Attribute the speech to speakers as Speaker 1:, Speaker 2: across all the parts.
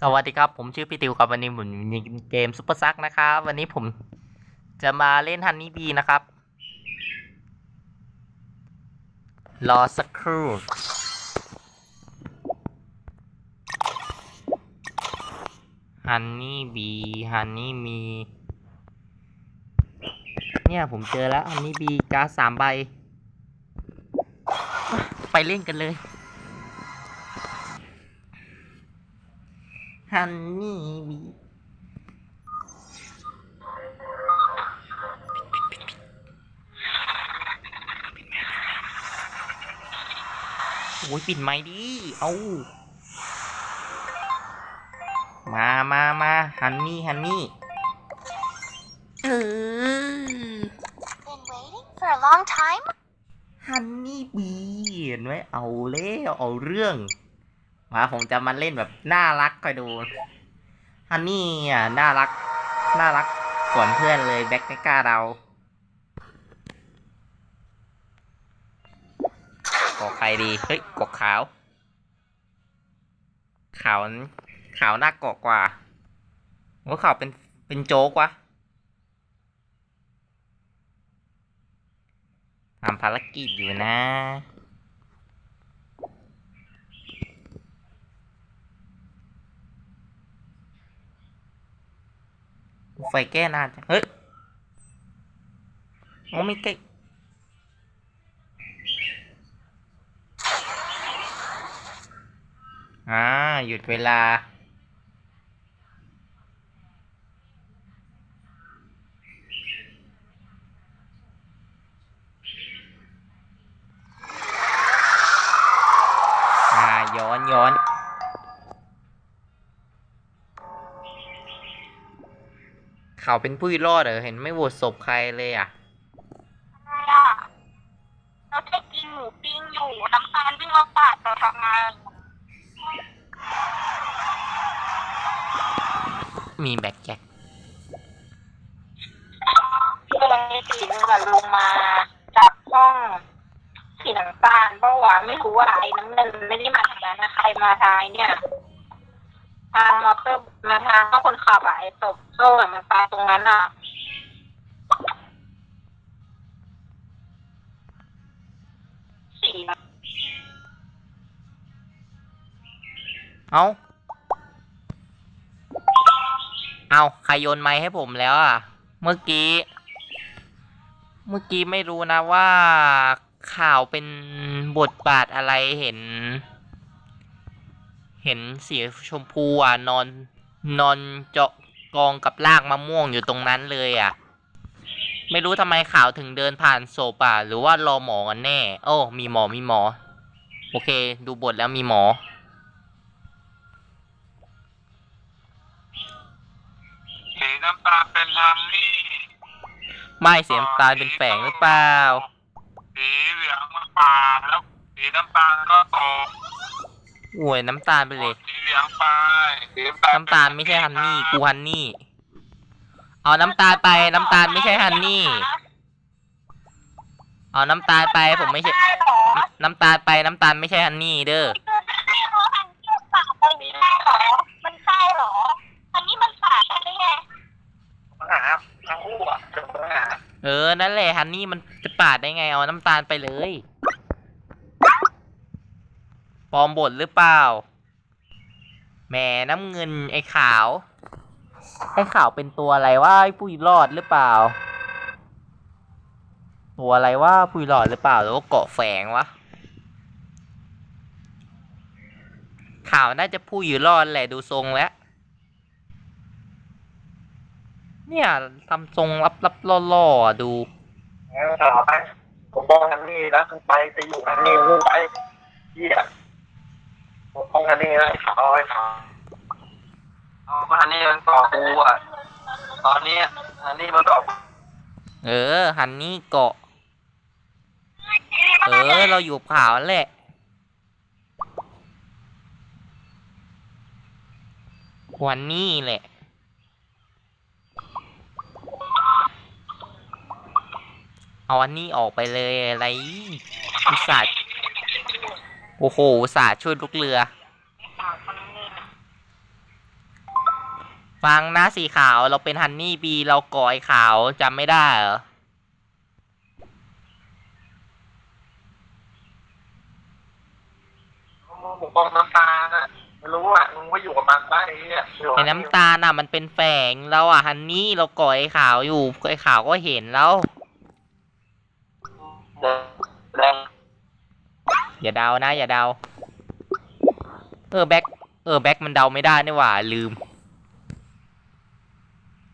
Speaker 1: สวัสดีครับผมชื่อพี่ติวครับวันนี้ผมอยู่ในเกมซุปเปอร์ซักนะครับ วันนี้ผมจะมาเล่นฮันนี่บีนะครับ รอสักครู่ ฮันนี่บีฮันนี่มี เนี่ยผมเจอแล้วฮันนี่บีการ์ดสามใบ ไปเล่นกันเลย ฮันนี่บีโอ้ยปิดไม้ดิ เอา มามามาฮันนี่ฮันนี่ เออ
Speaker 2: Been waiting for a long time?
Speaker 1: ฮันนี่บีเห็นไหมเอาเล่เอาเรื่อง มาผมจะมาเล่นแบบน่ารักคอยดูฮันนี่อะน่ารัก น่ารักก่อนเพื่อนเลยแบ็คไม่กล้าเรากอกใครดีเฮ้ยกอกขาวขาวขาวหน้ากอกกว่าว่าขาวเป็นเป็นโจ๊กวะทำภารกิจอยู่นะ ไฟแก้นานเฮ้ยโอ้ไม่ใกล้อ่า หยุดเวลา อ่า ย้อนย้อน เขาเป็นผู้รอดเหรอเห็นไม่โหวตศพใครเลยอะ
Speaker 2: อะไรอะเราจะกินหมูปิ้งอยู่น้ำตาลวิ่งมาปาดเราทำไง
Speaker 1: มีแบ็คแจ็ค
Speaker 2: พี่กำลังมีสีนึงอะลงมาจากห้องสีน้ำตาลเพราะว่าไม่รู้ว่าไอ้น้ำเงินไม่ได้มาทางนั้นนะใครมาทางเนี่ย ทางมอเตอร์มาทางก็คนขับอะไอ้ศพโซ่อะมันตายตรงนั้นอะ สี
Speaker 1: เอาเอาใครโยนไม้ให้ผมแล้วอะ เมื่อกี้ เมื่อกี้ไม่รู้นะว่าข่าวเป็นบทบาทอะไรเห็น เห็นสีชมพูอะนอน นอนเจาะกองกับรากมะม่วงอยู่ตรงนั้นเลยอะ ไม่รู้ทำไมข่าวถึงเดินผ่านศพอะ หรือว่ารอหมอกันแน่ โอ้ มีหมอมีหมอ โอเค ดูบทแล้วมีหมอ
Speaker 3: สีน้ำตาลเป็นฮันนี่
Speaker 1: ไม่เสียงตาลเป็นแฝงหรือเปล่า
Speaker 3: สีเหลืองมาปาดแล้วสีน้ำตาลก็ตก
Speaker 1: โอ้ยน้ำตาลไปเลย
Speaker 3: สีเหลืองไปสีน้ำตาล
Speaker 1: น้ำตาลไม่ใช่ฮันนี่ กูฮันนี่ เอาน้ำตาลไป น้ำตาลไม่ใช่ฮันนี่ เอาน้ำตาลไป ผมไม่ใช่
Speaker 2: ได้เหรอ
Speaker 1: น้ำตาลไป น้ำตาลไม่ใช่ฮันนี่เด้อ
Speaker 2: ไม่รู้อันนี้มันสาดตรงนี้ได้เหรอมันใช่เหรอ อันนี้มันสาดได้ไง
Speaker 3: หาทั้งคู่อะจะหา
Speaker 1: เออ นั่นแหละฮันนี่มันจะปาดได้ไง เอาน้ำตาลไปเลย ปลอมบทหรือเปล่า แหมน้ำเงินไอ้ขาว ไอ้ขาวเป็นตัวอะไรว่าไอ้ปุยรอดหรือเปล่า ตัวอะไรว่าปุ้ยรอดหรือเปล่าหรือว่าเกาะแฝงวะข่าวน่าจะพูดอยู่รอดแหละดูทรงแล้ว เนี่ยทำทรงรับรับล่อล่อๆดู
Speaker 3: แล้วต่อไปผมมองฮันนี่แล้วไปไปอยู่ฮันนี่นู่นไปเหี้ย ผมมองฮันนี่แล้วขาวไอ้ขาวเอาฮันนี่มันต่อกูอะ ตอนนี้ฮันนี่มันต่อ
Speaker 1: เออฮันนี่เกาะ เออ เราอยู่ขาวแหละวันนี้แหละ เอาอันนี้ออกไปเลยอะไรอุตส่าห์ โอ้โหอุตส่าห์ช่วยลูกเรือ
Speaker 2: ตาคนนี้นะ
Speaker 1: ฟังนะสีขาวเราเป็นฮันนี่บี เราก่อยขาวจำไม่ได้เหรอ
Speaker 3: มึงปกป้องน้ำตาลน่ะไม่รู้อะมึงก็อยู่กับมันได้ไอ้เนี่ยอยู่กับ
Speaker 1: ไอ้น้ำตาลน่ะมันเป็นแฝงเราอะฮันนี่เราก่อยขาวอยู่ไอ้ขาวก็เห็นแล้ว
Speaker 3: เดินแดง
Speaker 1: อย่าเดานะ อย่าเดา เออแบ็คเออแบ็คมันเดาไม่ได้นี่หว่า ลืม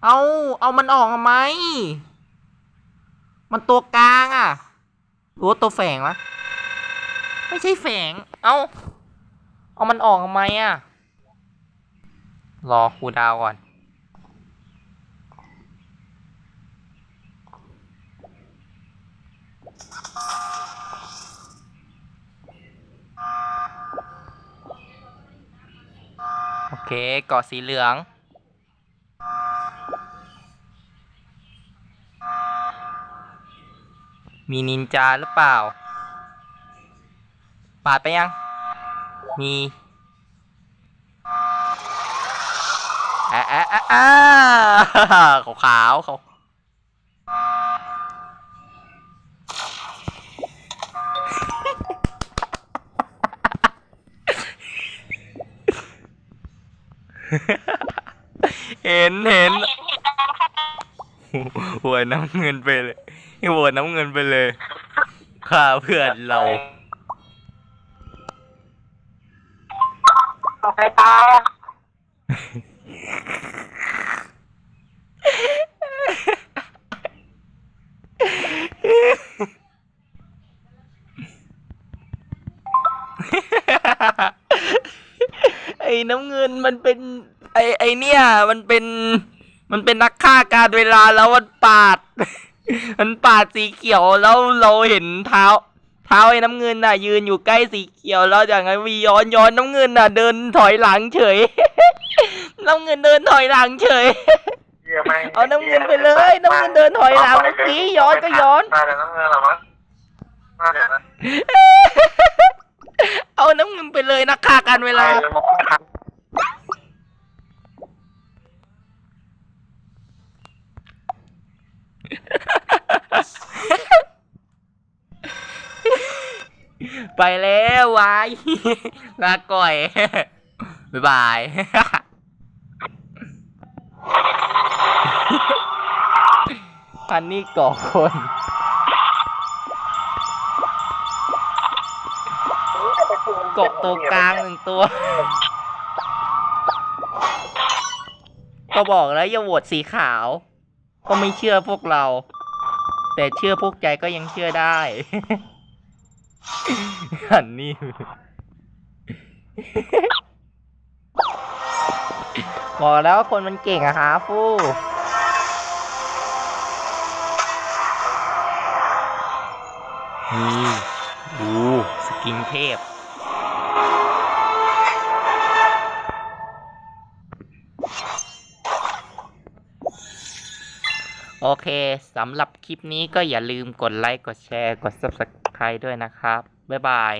Speaker 1: เอาเอามันออกทำไม มันตัวกลางอะหรือว่าตัวแฝงวะไม่ใช่แฝง เอาเอามันออกทำไมอะ รอครูดาวก่อน โอเคเกาะสีเหลือง มีนินจาหรือเปล่า ปาดไปยัง มีอะอะอะอะขาวขาว เขาเห็นเห็น
Speaker 2: เห็นเหตุการณ์ค่ะ
Speaker 1: หัวน้ำเงินไปเลยหัวน้ำเงินไปเลยฆ่าเพื่อนเรา
Speaker 2: ออกไปตาย
Speaker 1: น้ำเงินมันเป็น ไอ้ไอ้เนี่ย มันเป็น มันเป็นนักฆ่าการเวลาแล้วมันปาด มันปาดสีเขียวแล้วเราเห็นเท้า เท้าไอ้น้ำเงินน่ะ ยืนอยู่ใกล้สีเขียวแล้วจากนั้นมีย้อนย้อนน้ำเงินน่ะ เดินถอยหลังเฉย น้ำเงินเดินถอยหลังเฉย
Speaker 3: เหี้ยแม่ง
Speaker 1: เอาน้ำเงินไปเลยน้ำเงินเดินถอยหลังเมื่อกี้ย้อนก็ย้อน
Speaker 3: มาแต่น้ำเงินเหรอวะมาเดี๋ยวนะ
Speaker 1: เอาน้ำเงินไปเลยนักฆ่าการเวลา
Speaker 3: ไปมองไม่ทัน
Speaker 1: ไปแล้ววายลาก่อย บ๊ายบายพันนี่ก่อคนเกาะตัวกลางหนึ่งตัว ก็บอกแล้วอย่าโหวตสีขาว ก็ไม่เชื่อพวกเรา แต่เชื่อพวกใจก็ยังเชื่อได้หันนี่บอกแล้วว่าคนมันเก่งอะฮะฟู่นี่ดูสกินเทพ โอเคสำหรับคลิปนี้ก็อย่าลืมกดไลค์ กดแชร์ กด Subscribe ด้วยนะครับ บ๊ายบาย